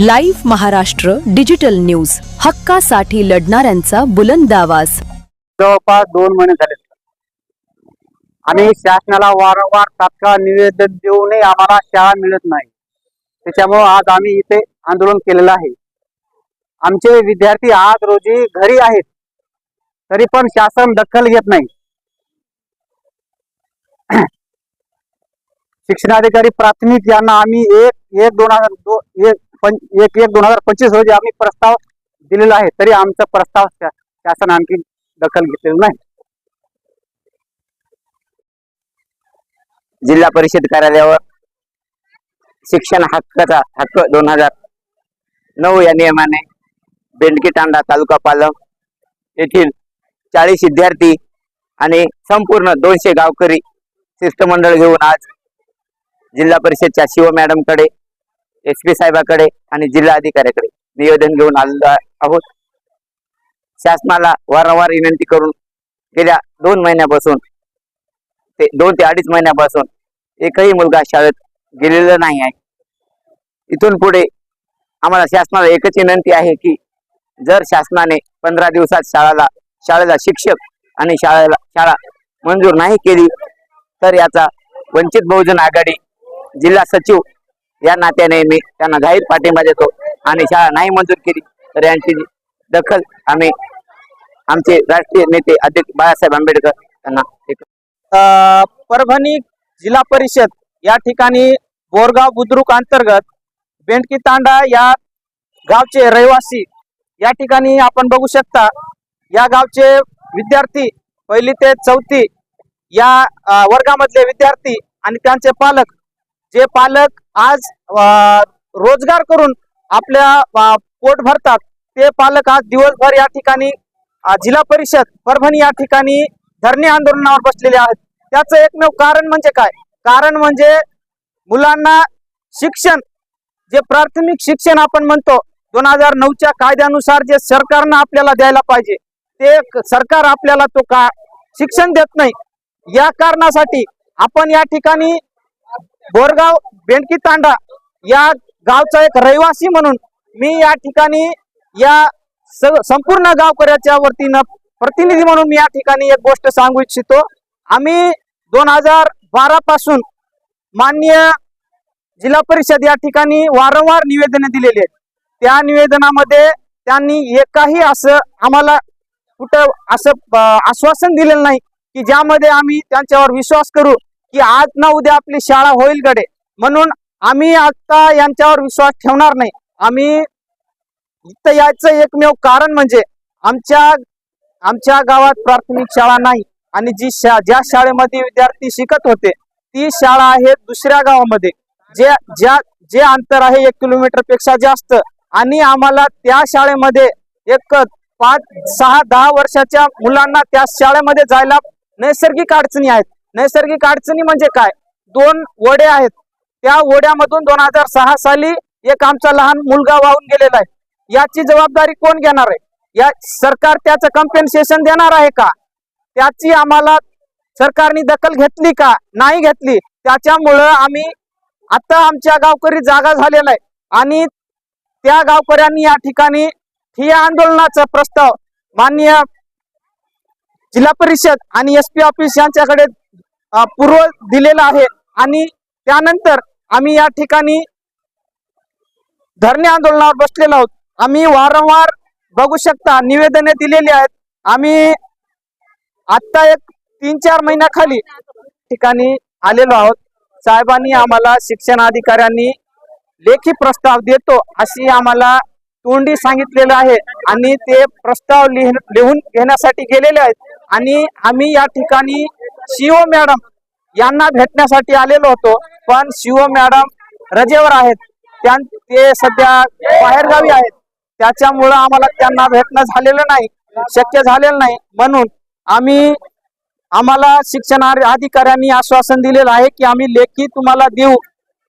Live Maharashtra digital news. हक्कासाठी लढणाऱ्यांचा बुलंद आवाज. जवळपास दोन महिने झाले. आम्ही शासनाला वारंवार तात्काळ निवेदन देऊनही आम्हाला शाळा मिळत नाही. त्याच्यामुळे आज आम्ही इथे आंदोलन केलेलं आहे. आमचे विद्यार्थी आज रोजी घरी आहेत. तरी पण शासन दखल घेत नाही. शिक्षणाधिकारी प्राथमिक यांना आम्ही एक एक दोन हजार दो एक एक एक दोन हजार पंचवीस रोजी आम्ही प्रस्ताव दिलेला आहे तरी आमचा प्रस्ताव शासन आणखी दखल घेतलेला नाही. जिल्हा परिषद कार्यालयावर शिक्षण हक्काचा हक्क दोन हजार नऊ या नियमाने बेंडकी तांडा तालुका पालम येथील चाळीस विद्यार्थी आणि संपूर्ण दोनशे गावकरी शिष्टमंडळ घेऊन आज जिल्हा परिषदच्या शिव मॅडमकडे एस पी साहेबाकडे आणि जिल्हा अधिकाऱ्याकडे निवेदन घेऊन आलेलो आहोत. शासनाला वारंवार विनंती करून गेल्या दोन महिन्यापासून ते दोन ते अडीच महिन्यापासून एकही मुलगा शाळेत गेलेला नाही आहे. इथून पुढे आम्हाला शासनाला एकच विनंती आहे की जर शासनाने पंधरा दिवसात शाळाला शाळेला शिक्षक आणि शाळेला शाळा मंजूर नाही केली तर याचा वंचित बहुजन आघाडी जिल्हा सचिव या नात्याने मी त्यांना जाहीर पाठिंबा देतो आणि शाळा नाही मंजूर केली तर यांची दखल आम्ही आमचे राष्ट्रीय नेते अध्यक्ष बाळासाहेब आंबेडकर यांना परभणी जिल्हा परिषद या ठिकाणी बोरगाव बुद्रुक अंतर्गत बेंडकी तांडा या गावचे रहिवासी या ठिकाणी आपण बघू शकता या गावचे विद्यार्थी पहिली ते चौथी या वर्गामधले विद्यार्थी आणि त्यांचे पालक जे पालक आज रोजगार करून आपल्या पोट भरतात. ते पालक आज दिवसभर या ठिकाणी जिल्हा परिषद परभणी या ठिकाणी धरणे आंदोलनावर बसलेले आहेत. त्याचं एकमेव कारण म्हणजे काय? कारण म्हणजे मुलांना शिक्षण जे प्राथमिक शिक्षण आपण म्हणतो दोन हजार नऊच्या कायद्यानुसार जे सरकारनं आपल्याला द्यायला पाहिजे ते सरकार आपल्याला तो का शिक्षण देत नाही. या कारणासाठी आपण या ठिकाणी बोरगाव बेंडकी तांडा या गावचा एक रहिवासी म्हणून मी या ठिकाणी या स- संपूर्ण गावकऱ्याच्या वतीनं प्रतिनिधी म्हणून मी या ठिकाणी एक गोष्ट सांगू इच्छितो. आम्ही दोन हजार बारा पासून माननीय जिल्हा परिषद या ठिकाणी वारंवार निवेदने दिलेली आहेत. त्या निवेदनामध्ये त्यांनी एकही असं आम्हाला कुठं असं आश्वासन दिलेलं नाही की ज्यामध्ये आम्ही त्यांच्यावर विश्वास करू. की आज ना उद्या आपली शाळा होईल गडे. म्हणून आम्ही आता यांच्यावर विश्वास ठेवणार नाही. आम्ही इथं यायचं एकमेव कारण म्हणजे आमच्या आमच्या गावात प्राथमिक शाळा नाही आणि जी शा ज्या शाळेमध्ये विद्यार्थी शिकत होते ती शाळा आहे दुसऱ्या गावामध्ये. जे ज्या जे अंतर आहे एक किलोमीटरपेक्षा जास्त आणि आम्हाला त्या शाळेमध्ये एक पाच सहा दहा वर्षाच्या मुलांना त्या शाळेमध्ये जायला नैसर्गिक अडचणी आहेत. नैसर्गिक अडचणी म्हणजे काय? दोन वडे आहेत. त्या ओढ्यामधून दोन हजार सहा साली एक आमचा लहान मुलगा वाहून गेलेला आहे. याची जबाबदारी कोण घेणार आहे? या सरकार त्याचं कम्पेन्सेशन देणार आहे का? त्याची आम्हाला सरकारने दखल घेतली का? नाही घेतली. त्याच्यामुळं आम्ही आता आमच्या गावकरी जागा झालेला आहे. आणि त्या गावकऱ्यांनी या ठिकाणी ठिया आंदोलनाचा प्रस्ताव माननीय जिल्हा परिषद आणि एस पी ऑफिस यांच्याकडे पूर्व दिलेला आहे. आणि त्यानंतर आम्ही या ठिकाणी धरणे आंदोलनावर बसलेलो आहोत. आम्ही वारंवार बघू शकता निवेदने दिलेली आहेत. आम्ही आत्ता एक तीन चार महिन्याखाली ठिकाणी आलेलो आहोत. साहेबांनी आम्हाला शिक्षण अधिकाऱ्यांनी लेखी प्रस्ताव देतो अशी आम्हाला तोंडी सांगितलेलं आहे. आणि ते प्रस्ताव लिहून घेण्यासाठी गेलेले आहेत. आणि आम्ही या ठिकाणी शिव मॅडम यांना भेटण्यासाठी आलेलो होतो पण शिव मॅडम रजेवर आहेत. त्यां ते सध्या बाहेरगावी आहेत. त्याच्यामुळं आम्हाला त्यांना भेटणं झालेलं नाही शक्य झालेलं नाही. म्हणून आम्ही आम्हाला शिक्षण अधिकाऱ्यांनी आश्वासन दिलेलं आहे की आम्ही लेखी तुम्हाला देऊ.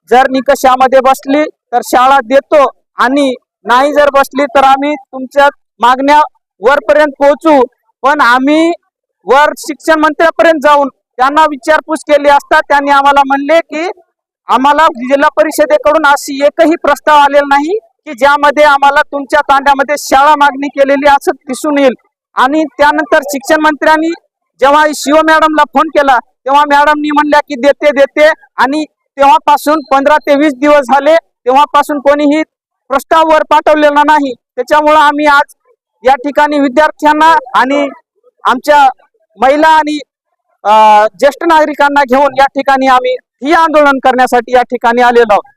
जर निकषामध्ये बसली तर शाळा देतो आणि नाही जर बसली तर आम्ही तुमच्या मागण्या वरपर्यंत पोहोचू. पण आम्ही वर शिक्षण मंत्र्यापर्यंत जाऊन त्यांना विचारपूस केली असता त्यांनी आम्हाला म्हणले की आम्हाला जिल्हा परिषदेकडून अशी एकही प्रस्ताव आलेला नाही की ज्यामध्ये आम्हाला तुमच्या तांड्यामध्ये शाळा मागणी केलेली असं दिसून येईल. आणि त्यानंतर शिक्षण मंत्र्यांनी जेव्हा शिव मॅडमला फोन केला तेव्हा मॅडमनी म्हणल्या की देते देते. आणि तेव्हापासून पंधरा ते वीस दिवस झाले तेव्हापासून कोणीही प्रस्ताव वर पाठवलेला नाही. त्याच्यामुळं आम्ही आज या ठिकाणी विद्यार्थ्यांना आणि आमच्या महिला आणि ज्येष्ठ नागरिकांना घेऊन या ठिकाणी आम्ही ही आंदोलन करण्यासाठी या ठिकाणी आलेलो आहोत.